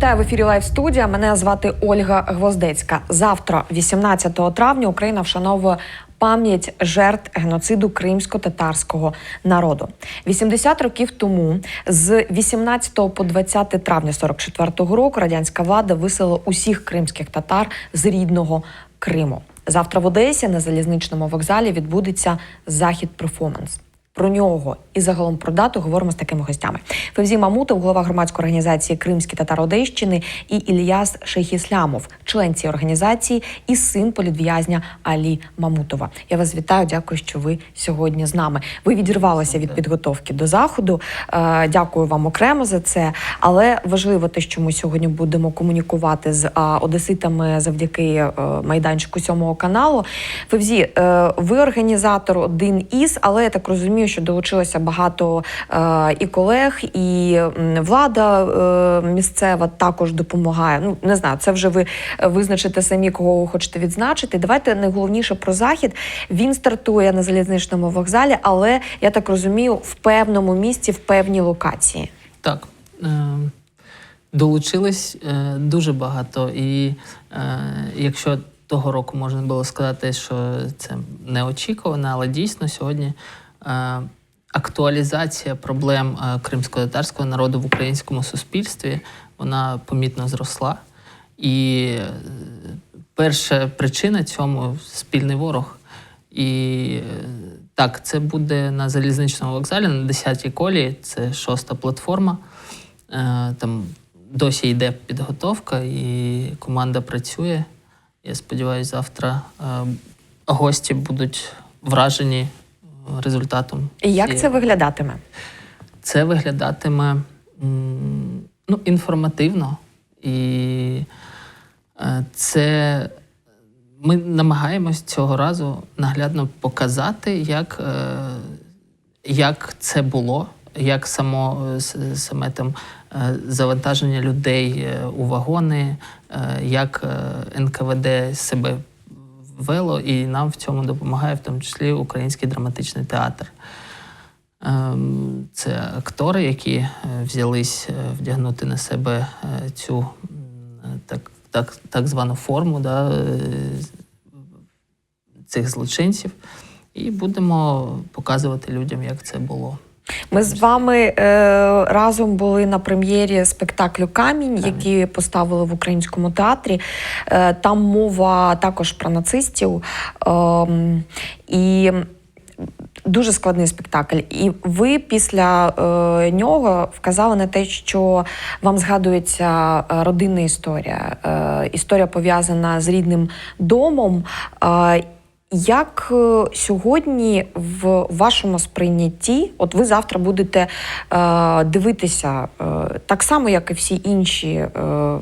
Вітаю в ефірі Лайв студія. Мене звати Ольга Гвоздецька. Завтра, 18 травня, Україна вшановує пам'ять жертв геноциду кримсько-татарського народу. 80 років тому, з 18 по 20 травня 44-го року, радянська влада виселила усіх кримських татар з рідного Криму. Завтра в Одесі на залізничному вокзалі відбудеться захід перформанс. Про нього і загалом про дату говоримо з такими гостями: Февзі Мамутов, голова громадської організації Кримські татар Одещини, і Ільяс Шейхіслямов, член цієї організації і син політв'язня Алі Мамутова. Я вас вітаю. Дякую, що ви сьогодні з нами. Ви відірвалися від підготовки до заходу. Е, Дякую вам окремо за це. Але важливо те, що ми сьогодні будемо комунікувати з одеситами завдяки е, майданчику сьомого каналу. Февзі, е, ви організатор один із, але я так розумію, що долучилося багато е, і колег, і влада е, місцева також допомагає. Ну не знаю, це вже ви визначите самі, кого ви хочете відзначити. Давайте найголовніше про захід. Він стартує на залізничному вокзалі, але я так розумію, в певному місці, в певній локації. Так. Е, долучились е, дуже багато. І е, якщо того року можна було сказати, що це неочікувано, але дійсно сьогодні актуалізація проблем е, кримсько-татарського народу в українському суспільстві вона помітно зросла. І е, перша причина цьому спільний ворог. І е, так, це буде на залізничному вокзалі на 10-й колії, це шоста платформа. Е, Там досі йде підготовка, і команда працює. Я сподіваюся, завтра е, гості будуть вражені результатом. І як цієї це виглядатиме? це виглядатиме ну, інформативно. І е, це ми намагаємось цього разу наглядно показати, як, е, як це було, як само, е, саме там завантаження людей у вагони, як НКВД себе вело, і нам в цьому допомагає в тому числі Український драматичний театр. Ем, Це актори, які е, взялись е, вдягнути на себе е, цю так, так, так звану форму да, цих злочинців, і будемо показувати людям, як це було. Ми з вами е, разом були на прем'єрі спектаклю Камінь, який поставили в українському театрі. Е, там мова також про нацистів. Е, і Дуже складний спектакль, і ви після е, нього вказали на те, що вам згадується е, родинна історія, е, історія пов'язана з рідним домом. Е, як е, сьогодні в вашому сприйнятті, от ви завтра будете е, дивитися е, так само, як і всі інші, е,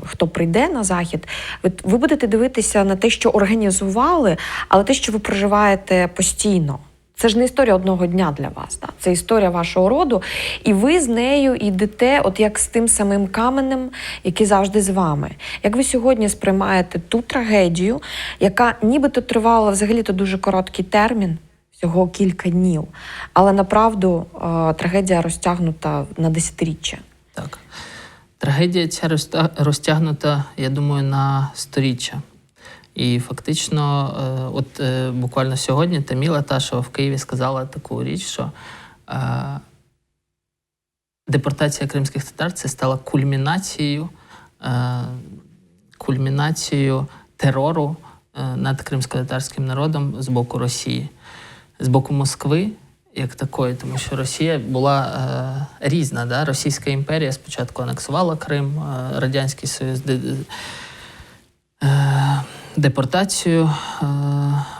хто прийде на захід, ви, ви будете дивитися на те, що організували, але те, що ви проживаєте постійно. Це ж не історія одного дня для вас, да? це історія вашого роду, і ви з нею йдете, от як з тим самим каменем, який завжди з вами. Як ви сьогодні сприймаєте ту трагедію, яка нібито тривала взагалі-то дуже короткий термін, всього кілька днів, але направду е, трагедія розтягнута на десятиріччя. Так. Трагедія ця розтягнута, я думаю, на сторіччя. І фактично, е, от е, буквально сьогодні Таміла Ташева в Києві сказала таку річ, що е, депортація кримських татар це стала кульмінацією, кульмінацією терору над кримсько-татарським народом з боку Росії, з боку Москви. Як такої, тому що Росія була е, різна. Да? Російська імперія спочатку анексувала Крим, е, Радянський Союз де, е, депортацію е,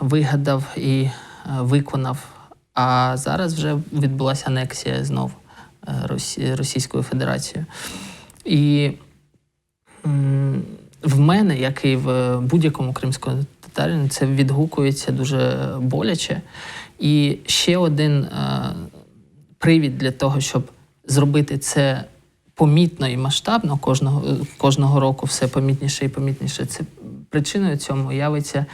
вигадав і е, виконав. А зараз вже відбулася анексія знов е, Російською Федерацією. І в мене, як і в будь-якому кримському татарину, це відгукується дуже боляче. І ще один привід для того, щоб зробити це помітно і масштабно кожного, кожного року все помітніше і помітніше. Це причиною цьому явиться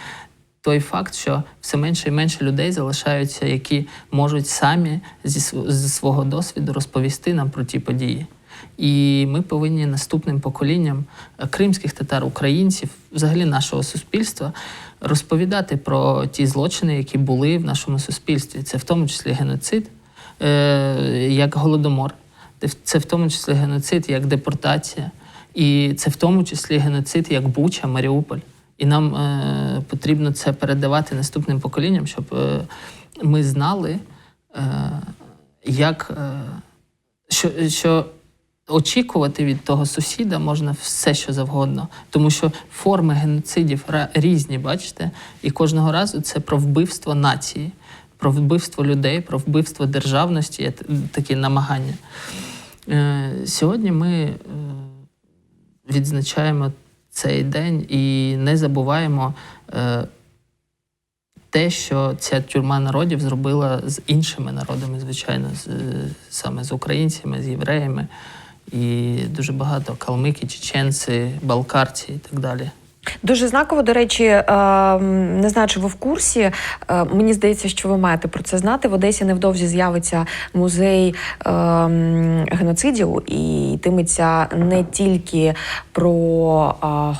той факт, що все менше і менше людей залишаються, які можуть самі зі, св- зі свого досвіду розповісти нам про ті події. І ми повинні наступним поколінням е, кримських татар, українців, взагалі нашого суспільства, розповідати про ті злочини, які були в нашому суспільстві. Це в тому числі геноцид, е, як голодомор, це в тому числі геноцид як депортація, і це в тому числі геноцид як Буча, Маріуполь. І нам е, потрібно це передавати наступним поколінням, щоб е, ми знали, е, як, е, що, що очікувати від того сусіда можна все, що завгодно. Тому що форми геноцидів різні, бачите, і кожного разу це про вбивство нації, про вбивство людей, про вбивство державності, такі намагання. Е, Сьогодні ми е, відзначаємо цей день і не забуваємо е, те, що ця тюрма народів зробила з іншими народами, звичайно, е, саме з українцями, з євреями, і дуже багато калмики, чеченці, балкарці і так далі. Дуже знаково, до речі, е, не знаю, чи ви в курсі. е, Мені здається, що ви маєте про це знати. В Одесі невдовзі з'явиться музей е, геноцидів, і йтиметься не тільки про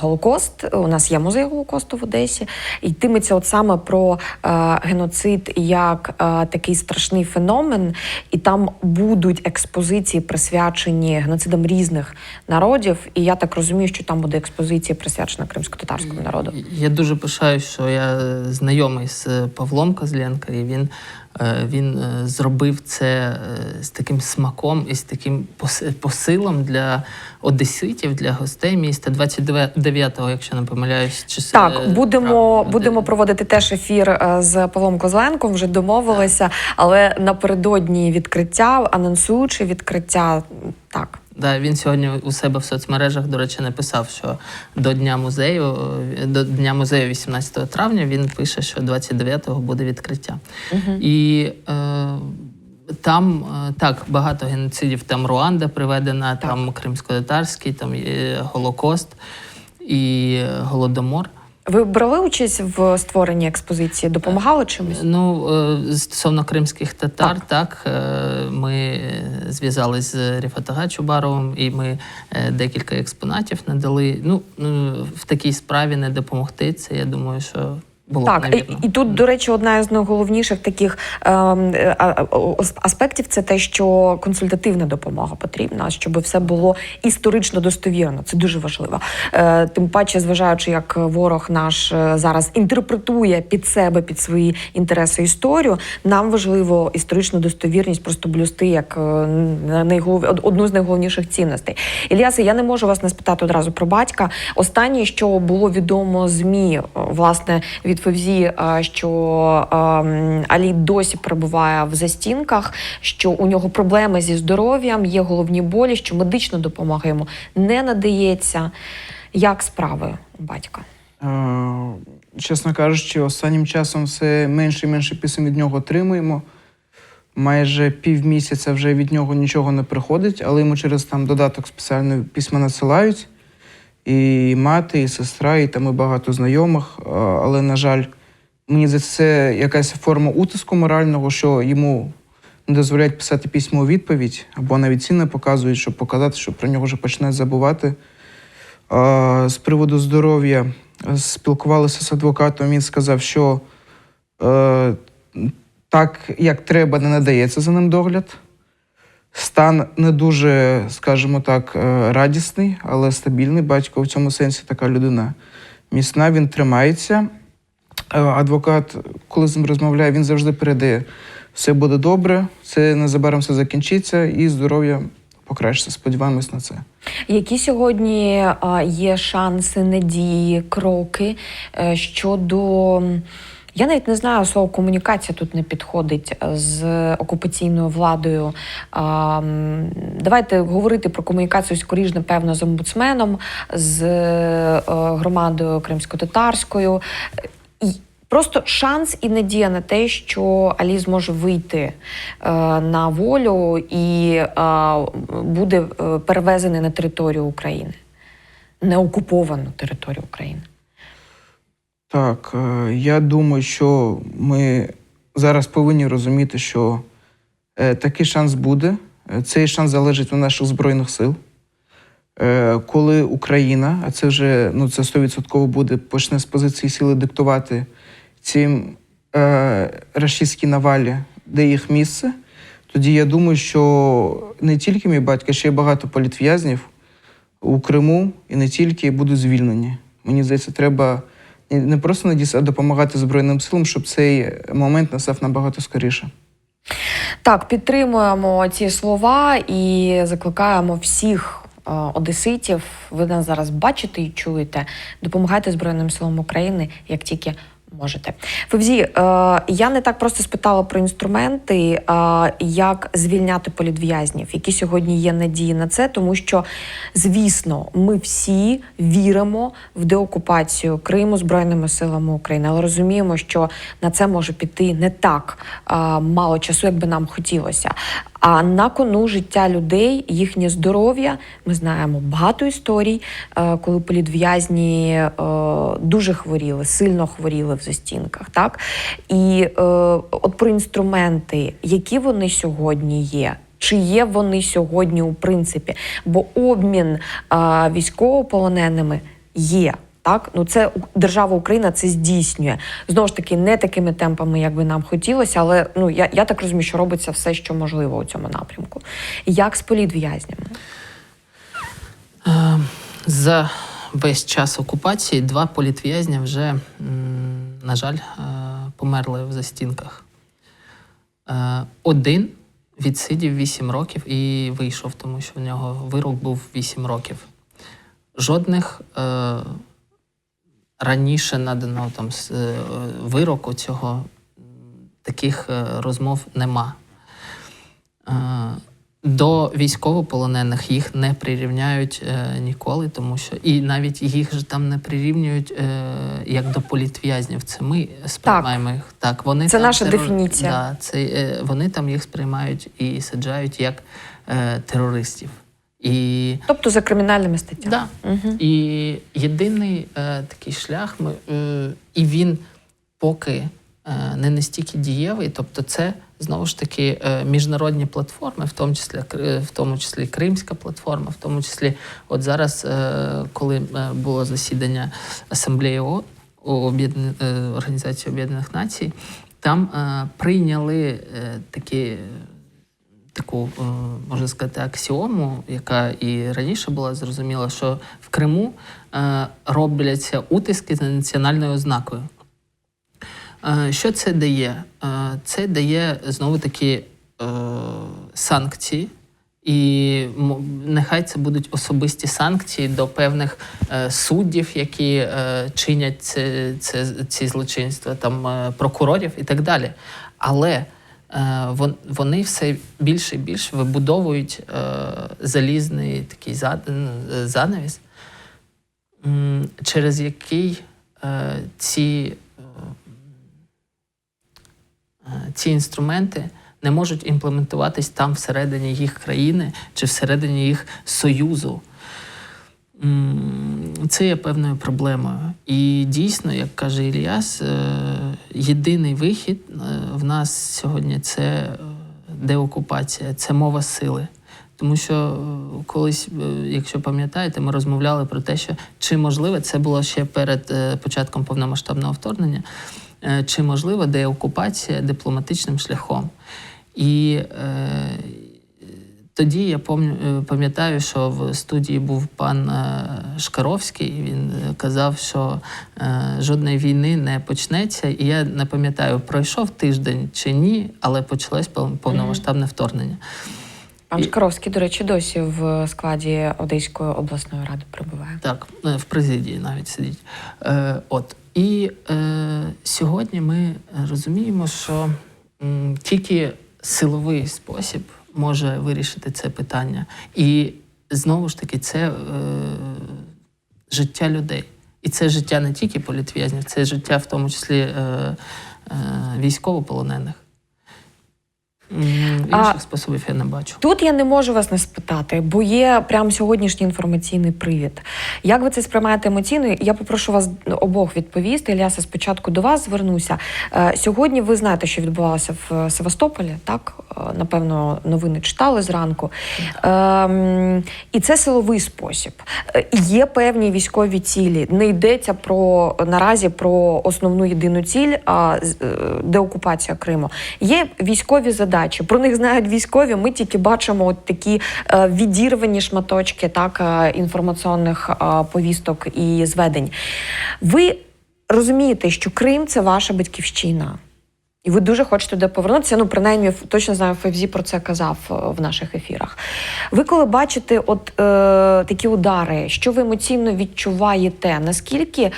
Голокост. У нас є музей Голокосту в Одесі. І йтиметься от саме про геноцид як такий страшний феномен, і там будуть експозиції присвячені геноцидам різних народів. І я так розумію, що там буде експозиція присвячена кримсько-татарському народу. Я дуже пишаюсь, що я знайомий з е, Павлом Козленко, і він, е, він е, зробив це з таким смаком і з таким пос- посилом для одеситів, для гостей міста 29-го, якщо не помиляюсь, чи Так, будемо, будемо проводити теж ефір з Павлом Козленком. Вже домовилися, але напередодні відкриття, анонсуючи відкриття, так. Да, він сьогодні у себе в соцмережах, до речі, написав, що до Дня музею, е, до Дня музею 18 травня він пише, що 29-го буде відкриття. І е, там е, так багато геноцидів. Там Руанда приведена, там кримсько-татарський, там є Голокост і е, Голодомор. Ви брали участь в створенні експозиції? Допомагали чимось? Ну, е, стосовно кримських татар, так, так ми е, зв'язались з Ріфатага Чубаровим, і ми е, декілька експонатів надали. Ну, е, в такій справі не допомогти. Це я думаю, що було Так, і, і тут, до речі, одна з найголовніших таких ем, е, аспектів це те, що консультативна допомога потрібна, щоб все було історично достовірно. Це дуже важливо. Е, тим паче, зважаючи, як ворог наш е, зараз інтерпретує під себе, під свої інтереси історію, нам важливо історичну достовірність просто блюсти як е, найголов... одну з найголовніших цінностей. Ільясе, я не можу вас не спитати одразу про батька. Останнє, що було відомо змі, е, власне, від Февзі, е, що е, Алі досі перебуває в застінках, що у нього проблеми зі здоров'ям, є головні болі, що медична допомога йому не надається. Як справи батька? Е, Чесно кажучи, останнім часом все менше і менше писем від нього отримуємо. Майже півмісяця вже від нього нічого не приходить, але йому через там додаток спеціально письма надсилають. І мати, і сестра, і там і багато знайомих. Е, Але, на жаль, мені за це якась форма утиску морального, що йому не дозволяють писати письмо у відповідь, або навіть ці не показують, щоб показати, що про нього вже починають забувати. З приводу здоров'я е, спілкувалися з адвокатом. Він сказав, що е, так, як треба, не надається за ним догляд. Стан не дуже, скажімо так, е, радісний, але стабільний. Батько в цьому сенсі така людина міцна, він тримається. Е, Адвокат, коли з ним розмовляє, він завжди передає: все буде добре, це незабаром все закінчиться, і здоров'я покращиться. Сподіваємось на це. Які сьогодні є шанси, надії, кроки е, щодо. Я навіть не знаю, слово комунікація тут не підходить е, з окупаційною владою. Давайте говорити про комунікацію скоріш, напевно, з омбудсменом, з е, громадою кримсько-татарською. Просто шанс і надія на те, що Алі зможе вийти е, на волю і е, буде е, перевезений на територію України, не окуповану територію України. Так, е, я думаю, що ми зараз повинні розуміти, що е, такий шанс буде. Е, Цей шанс залежить від наших збройних сил. Коли Україна, а це вже ну, це 100% буде, почне з позиції сили диктувати цим е, рашистській навалі, де їх місце, тоді я думаю, що не тільки мій батько, ще й багато політв'язнів у Криму і не тільки будуть звільнені. Мені здається, треба не- не просто надіятися, а допомагати Збройним силам, щоб цей момент настав набагато скоріше. Так, підтримуємо ці слова і закликаємо всіх е, одеситів. Ви нас зараз бачите і чуєте. Допомагайте Збройним силам України як тільки можете. Февзі, е, я не так просто спитала про інструменти, е, як звільняти політв'язнів, які сьогодні є надії на це, тому що, звісно, ми всі віримо в деокупацію Криму Збройними силами України, але розуміємо, що на це може піти не так е, мало часу, як би нам хотілося. А на кону життя людей, їхнє здоров'я. Ми знаємо багато історій, е, коли політв'язні е, дуже хворіли, сильно хворіли в застінках. Так і е, от про інструменти, які вони сьогодні є. Чи є вони сьогодні у принципі? Бо обмін військовополоненими є. Так, ну це держава Україна це здійснює знову ж таки не такими темпами, як би нам хотілося, але ну я, я так розумію, що робиться все, що можливо у цьому напрямку. Як з політв'язнями? Е, За весь час окупації два політв'язня вже, на жаль, е, померли в застінках. Е, Один відсидів 8 років і вийшов, тому що в нього вирок був 8 років. Жодних е, раніше наданого там е, вироку цього таких е, розмов нема. Е, До військовополонених їх не прирівняють е, ніколи, тому що і навіть їх ж там не прирівнюють е, як до політв'язнів. Це ми сприймаємо їх. Так, вони Це там наша дефініція. Да, це, е, вони там їх сприймають і саджають як е, терористів. І Тобто за кримінальними статтями. Да. Угу. І єдиний е, такий шлях, ми, е, і він поки е, не настільки дієвий, тобто це знову ж таки е, міжнародні платформи, в тому числі в тому числі Кримська платформа, в тому числі, от зараз, е, коли е, було засідання асамблеї ООН, е, Організації Об'єднаних Націй, там е, прийняли е, такі таку, е, можна сказати, аксіому, яка і раніше була зрозуміла, що в Криму е, робляться утиски за національною ознакою. Е, Що це дає? Це дає знову таки санкції. І нехай це будуть особисті санкції до певних суддів, які чинять це, це, ці злочинства, там прокурорів і так далі. Але вони все більше і більше вибудовують е, залізний такий е, занавіс, через який е, ці, е, е, ці інструменти не можуть імплементуватись там всередині їх країни чи всередині їх союзу. Це є певною проблемою. І дійсно, як каже Іліас, е, єдиний вихід е, в нас сьогодні це е, деокупація, це мова сили. Тому що колись, якщо пам'ятаєте, ми розмовляли про те, що чи можливо це було ще перед початком повномасштабного вторгнення, чи можлива деокупація дипломатичним шляхом. І тоді я пам'ятаю, пам'ятаю, що в студії був пан е, Шкаровський. Він е, казав, що е, жодної війни не почнеться. І я не пам'ятаю, пройшов тиждень чи ні, але почалось пов- повномасштабне вторгнення. Пан Шкаровський, до речі, досі в складі Одеської обласної ради перебуває. Так, е, в президії навіть сидіть. Е, от. І е, сьогодні ми розуміємо, що тільки силовий спосіб може вирішити це питання. І знову ж таки, це е, життя людей. І це життя не тільки політв'язнів, це життя в тому числі е, е, військовополонених. М, А- способів я не бачу. Тут я не можу вас не спитати, бо є прямо сьогоднішній інформаційний привід. Як ви це сприймаєте емоційно? Я попрошу вас обох відповісти. Ільяса, спочатку до вас звернуся. Е, Сьогодні ви знаєте, що відбувалося в Севастополі, так? Е, Напевно, новини читали зранку. Ем, і це силовий спосіб. Е, Є певні військові цілі. Не йдеться про наразі про основну єдину ціль, а деокупація Криму. Є військові задачі. Про них знають військові. Ми тільки бачимо от такі е, відірвані шматочки так, е, інформаційних е, повісток і зведень. Ви розумієте, що Крим це ваша батьківщина. І ви дуже хочете туди повернутися. Ну, принаймні, точно знаю, Февзі про це казав в наших ефірах. Ви коли бачите от, е, такі удари, що ви емоційно відчуваєте? Наскільки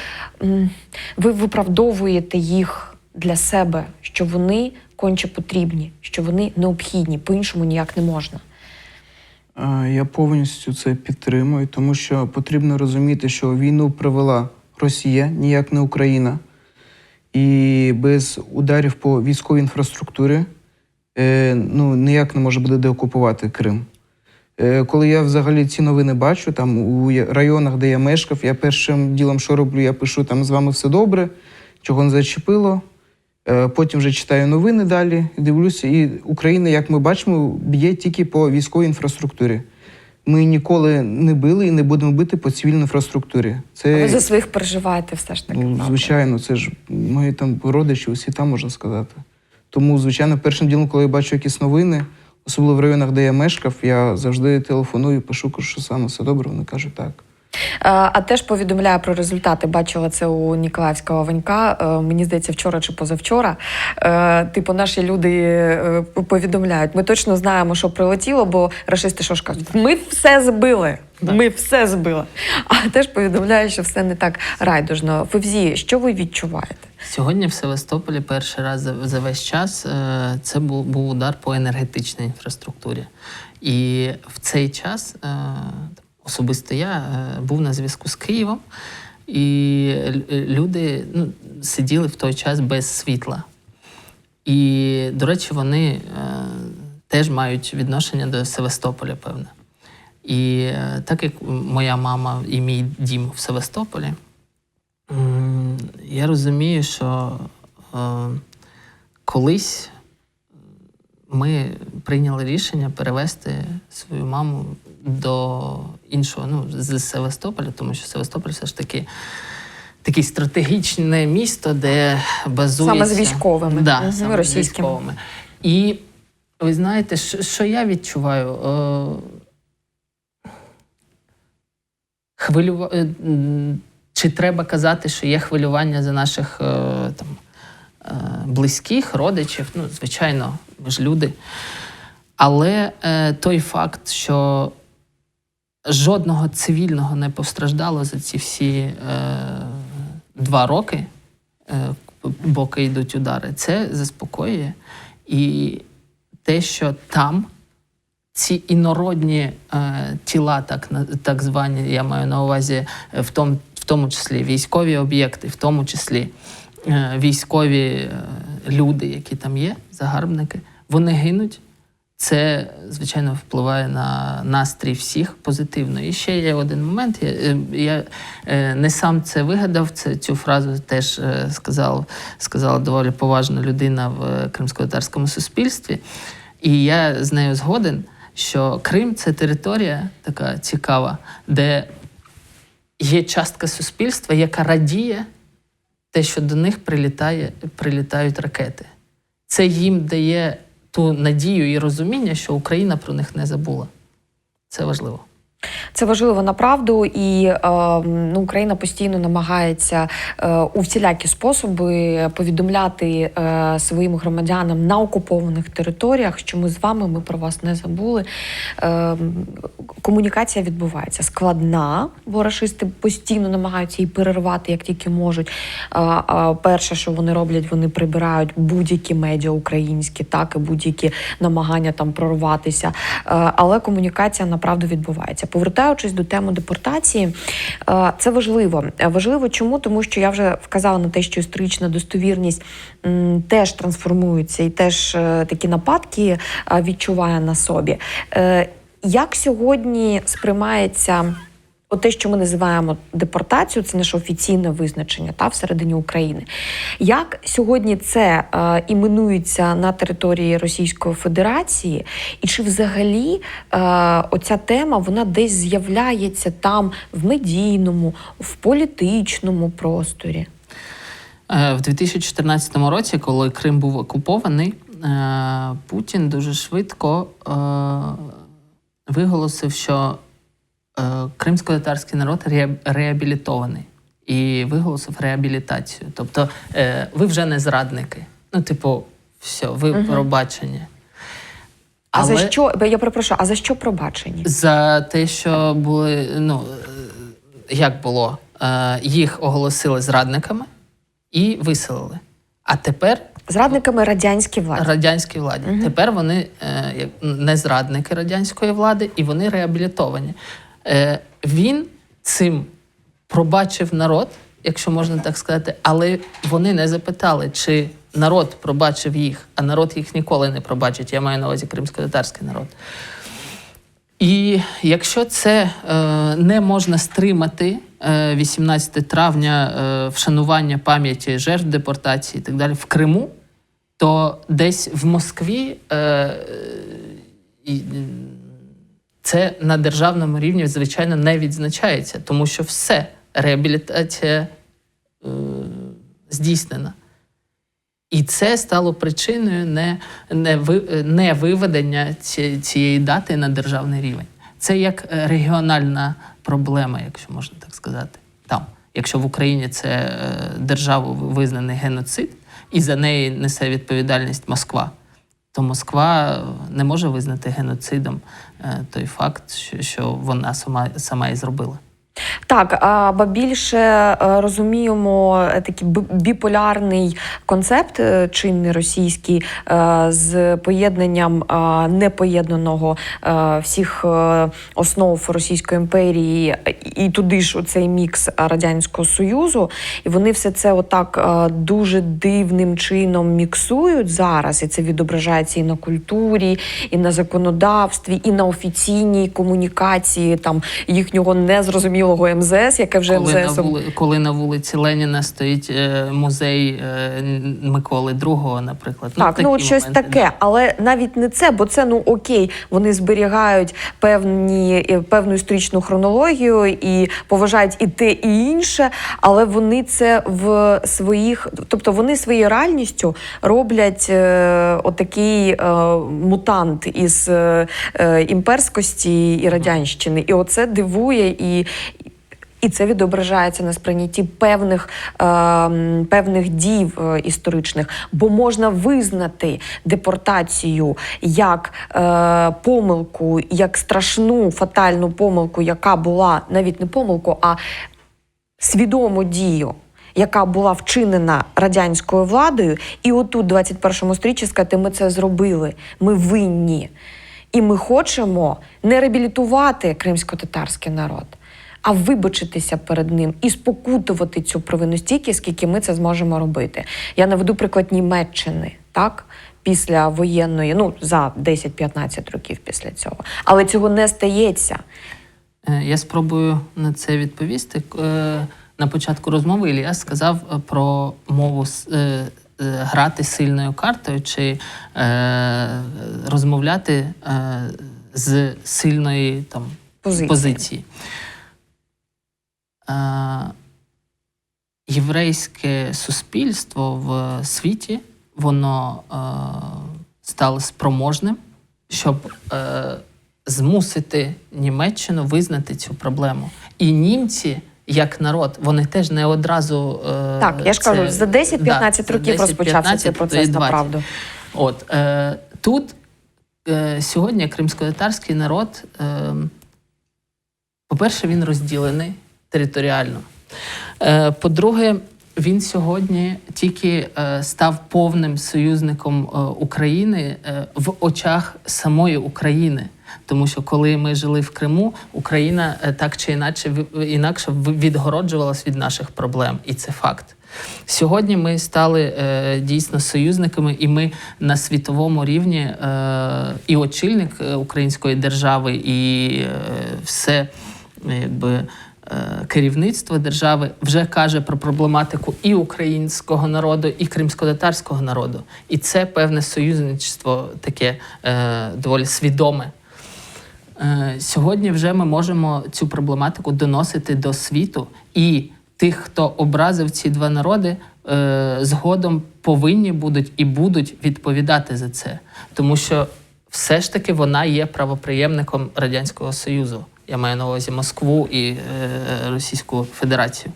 м, ви виправдовуєте їх для себе, що вони конче потрібні, що вони необхідні, по-іншому ніяк не можна? Я повністю це підтримую, тому що потрібно розуміти, що війну провела Росія, ніяк не Україна. І без ударів по військовій інфраструктурі е, ну, ніяк не може буде деокупувати Крим. Е, Коли я взагалі ці новини бачу, там у районах, де я мешкав, я першим ділом, що роблю, я пишу там з вами все добре, чого не зачепило. Е, Потім вже читаю новини далі, дивлюся, і Україна, як ми бачимо, б'є тільки по військовій інфраструктурі. Ми ніколи не били і не будемо бити по цивільній інфраструктурі. Це Ви за своїх переживаєте все ж таки. ну, звичайно, це ж мої там родичі, усі там можна сказати. Тому, звичайно, першим ділом, коли я бачу якісь новини, особливо в районах, де я мешкав, я завжди телефоную, пишу, що саме все добре. Вони кажуть так. А, а теж повідомляю про результати. Бачила це у Ніколаївського Ванька. Е, Мені здається, вчора чи позавчора. Е, Типу, наші люди е, повідомляють. Ми точно знаємо, що прилетіло, бо рашисти що ж кажуть, ми все збили. Да. Ми все збили. А теж повідомляють, що все не так райдужно. Февзі, що ви відчуваєте? Сьогодні в Севастополі перший раз за, за весь час е, це був, був удар по енергетичній інфраструктурі. І в цей час е, особисто я е, був на зв'язку з Києвом, і люди ну, сиділи в той час без світла. І, до речі, вони е, теж мають відношення до Севастополя, певне. І е, так як моя мама і мій дім в Севастополі, я розумію, що колись ми прийняли рішення перевести свою маму до іншого, ну, з Севастополя, тому що Севастополь все ж таки таке стратегічне місто, де базується... Саме з військовими. Да, Мгм, саме з військовими. І ви знаєте, що, я відчуваю? Е, хвилюва... е, Чи треба казати, що є хвилювання за наших е, там, близьких, родичів? Ну, звичайно, ми ж люди. Але той факт, що жодного цивільного не постраждало за ці всі е, два роки, е, поки йдуть удари, це заспокоює. І те, що там ці інородні е, тіла, так, так звані, я маю на увазі, е, в тому, в тому числі військові об'єкти, в тому числі е, військові е, люди, які там є, загарбники, вони гинуть. Це, звичайно, впливає на настрій всіх позитивно. І ще є один момент. Я, е, я е, не сам це вигадав. Це, цю фразу теж е, сказав, сказала доволі поважна людина в кримсько-татарському суспільстві. І я з нею згоден, що Крим це територія така цікава, де є частка суспільства, яка радіє те, що до них прилітає, прилітають ракети. Це їм дає ту надію і розуміння, що Україна про них не забула. Це важливо. Це важливо направду, і е, ну, Україна постійно намагається е, у всілякі способи повідомляти е, своїм громадянам на окупованих територіях, що ми з вами, ми про вас не забули. Е, комунікація відбувається складна, бо рашисти постійно намагаються її перервати, як тільки можуть. А, а, перше, що вони роблять, вони прибирають будь-які медіа українські, так і будь-які намагання там прорватися. Е, але комунікація направду відбувається. Повертаю повертаючись до теми депортації, е, це важливо. Важливо чому? Тому що я вже вказала на те, що історична достовірність теж трансформується і теж е, такі нападки е, відчуває на собі. Як сьогодні сприймається От те, що ми називаємо депортацію, це наше офіційне визначення та всередині України. Як сьогодні це е, іменується на території Російської Федерації, і чи взагалі е, оця тема вона десь з'являється там в медійному, в політичному просторі? Е, В 2014 році, коли Крим був окупований, е, Путін дуже швидко е, виголосив, що кримсько-татарський народ реабілітований. І виголосив реабілітацію. Тобто, е, ви вже не зрадники. Ну, типу, все, ви пробачені. А за що я перепрошую, а за що пробачені? За те, що були, ну е, як було, Е, їх оголосили зрадниками і виселили. А тепер Зрадниками радянській влади. радянській владі. Тепер вони е, не зрадники радянської влади і вони реабілітовані. Е, він цим пробачив народ, якщо можна так сказати, але вони не запитали, чи народ пробачив їх, а народ їх ніколи не пробачить. Я маю на увазі кримсько-татарський народ. І якщо це е, не можна стримати, е, 18 травня е, вшанування пам'яті жертв депортації і так далі в Криму, то десь в Москві е, це на державному рівні, звичайно, не відзначається, тому що все, реабілітація е, здійснена. І це стало причиною не, не, ви, не виведення ці- цієї дати на державний рівень. Це як регіональна проблема, якщо можна так сказати. Там, якщо в Україні це е, державу визнаний геноцид, і за неї несе відповідальність Москва, то Москва не може визнати геноцидом той факт, що, що вона сама, сама і зробила. Так, ба більше е, розуміємо е, такий бі- біполярний концепт е, чинний російський з поєднанням непоєднаного всіх основ Російської імперії і туди ж цей мікс радянського союзу, і вони все це отак дуже дивним чином міксують зараз, і це відображається і на культурі, і на законодавстві, і на офіційній комунікації там їхнього незрозумілого МЗС, яке вже коли, на вули, коли на вулиці Леніна стоїть е, музей е, Миколи II, наприклад. Так, ну такі щось моменти, таке, але навіть не це, бо це ну окей, вони зберігають певні е, певну історичну хронологію і поважають і те, і інше, але вони це в своїх, тобто вони своєю реальністю роблять е, отакий е, мутант із е, імперськості і радянщини. І оце дивує і. І це відображається на сприйнятті певних, е, певних дій е, історичних, бо можна визнати депортацію як е, помилку, як страшну фатальну помилку, яка була навіть не помилку, а свідому дію. Яка була вчинена радянською владою, і отут, в 21 сторіччі, сказати, ми це зробили, ми винні. І ми хочемо не реабілітувати кримсько-татарський народ, а вибачитися перед ним і спокутувати цю провину стільки, скільки ми це зможемо робити. Я наведу приклад Німеччини, так? Після воєнної, ну за 10-15 років після цього. Але цього не стається. Е, Я спробую на це відповісти. Е, На початку розмови Ілля сказав е, про мову грати сильною картою чи розмовляти з сильної там, Позиції. позиції. Єврейське суспільство в світі воно стало спроможним, щоб е, змусити Німеччину визнати цю проблему. І німці, як народ, вони теж не одразу. Е, Так, я ж кажу, за 10-15 да, років розпочався цей процес, і 20. направду. От е, тут е, сьогодні кримсько-татарський народ, е, по-перше, він розділений територіально. Е, по-друге, він сьогодні тільки е, став повним союзником е, України в очах самої України. Тому що коли ми жили в Криму, Україна так чи інакше в- відгороджувалась від наших проблем, і це факт. Сьогодні ми стали дійсно союзниками, і ми на світовому рівні і очільник української держави, і все е, якби. Е, Керівництво держави вже каже про проблематику і українського народу, і кримсько-татарського народу. І це певне союзничество таке е, доволі свідоме. Е, Сьогодні вже ми можемо цю проблематику доносити до світу, і тих, хто образив ці два народи, згодом повинні будуть і будуть відповідати за це, тому що все ж таки вона є правоприємником Радянського Союзу. Я маю на увазі Москву і е, Російську Федерацію.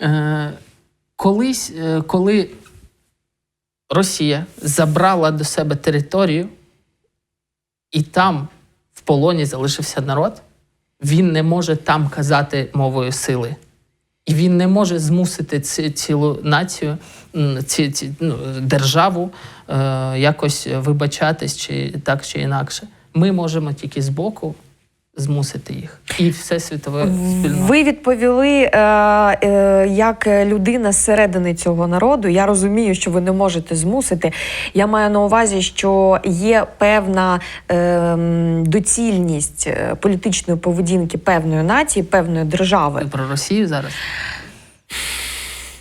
Е, колись, е, коли Росія забрала до себе територію, і там в полоні залишився народ, він не може там казати мовою сили. І він не може змусити ці, цілу націю, ці, ці, ну, державу е, якось вибачатись чи так чи інакше. Ми можемо тільки збоку змусити їх. І все світове спільнота. Ви відповіли е, е, як людина зсередини цього народу. Я розумію, що ви не можете змусити. Я маю на увазі, що є певна е, доцільність е, політичної поведінки певної нації, певної держави. Ви про Росію зараз?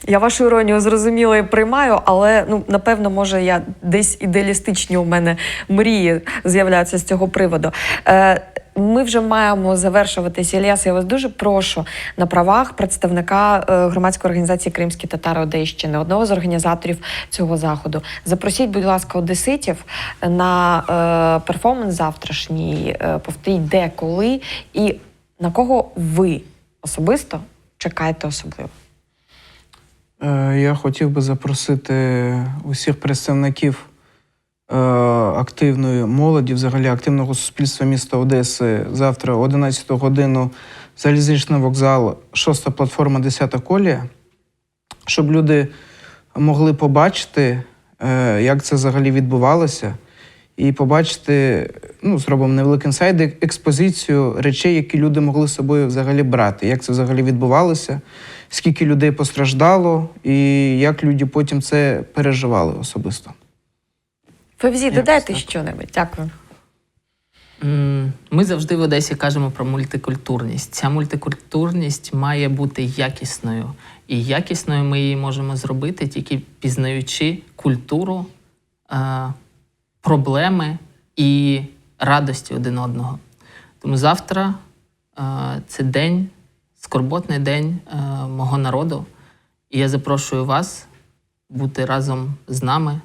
Я вашу іронію зрозуміла і приймаю, але ну напевно, може, я десь ідеалістичні у мене мрії з'являються з цього приводу. Е, ми вже маємо завершуватися. Ільяс, я вас дуже прошу на правах представника е, громадської організації Кримські татари Одещини, одного з організаторів цього заходу. Запросіть, будь ласка, одеситів на е, перформанс завтрашній. Е, повторіть, де, коли і на кого ви особисто чекаєте особливо. Е, Я хотів би запросити усіх представників е, активної молоді, взагалі активного суспільства міста Одеси. Завтра, 11 годину, залізничний вокзал, шоста платформа, 10 колія, щоб люди могли побачити, е, як це взагалі відбувалося, і побачити, ну, зробимо невеликий інсайд, експозицію речей, які люди могли з собою взагалі брати, як це взагалі відбувалося, скільки людей постраждало, і як люди потім це переживали особисто. Февзі, додайте що-небудь. Дякую. Ми завжди в Одесі кажемо про мультикультурність. Ця мультикультурність має бути якісною. І якісною ми її можемо зробити тільки пізнаючи культуру, е, проблеми і радості один одного. Тому завтра е, це день, скорботний день е, мого народу. І я запрошую вас бути разом з нами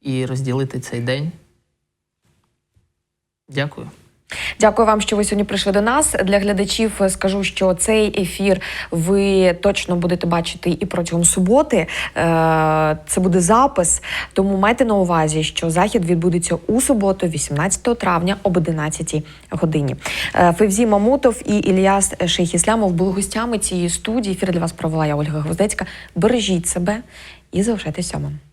і розділити цей день. Дякую. Дякую вам, що ви сьогодні прийшли до нас. Для глядачів е, скажу, що цей ефір ви точно будете бачити і протягом суботи. Е, Це буде запис. Тому майте на увазі, що захід відбудеться у суботу, 18 травня об 11 годині. Е, Февзі Мамутов і Ільяс Шейхіслямов були гостями цієї студії. Ефір для вас провела я Ольга Гвоздецька. Бережіть себе і залишайтесь сьомим.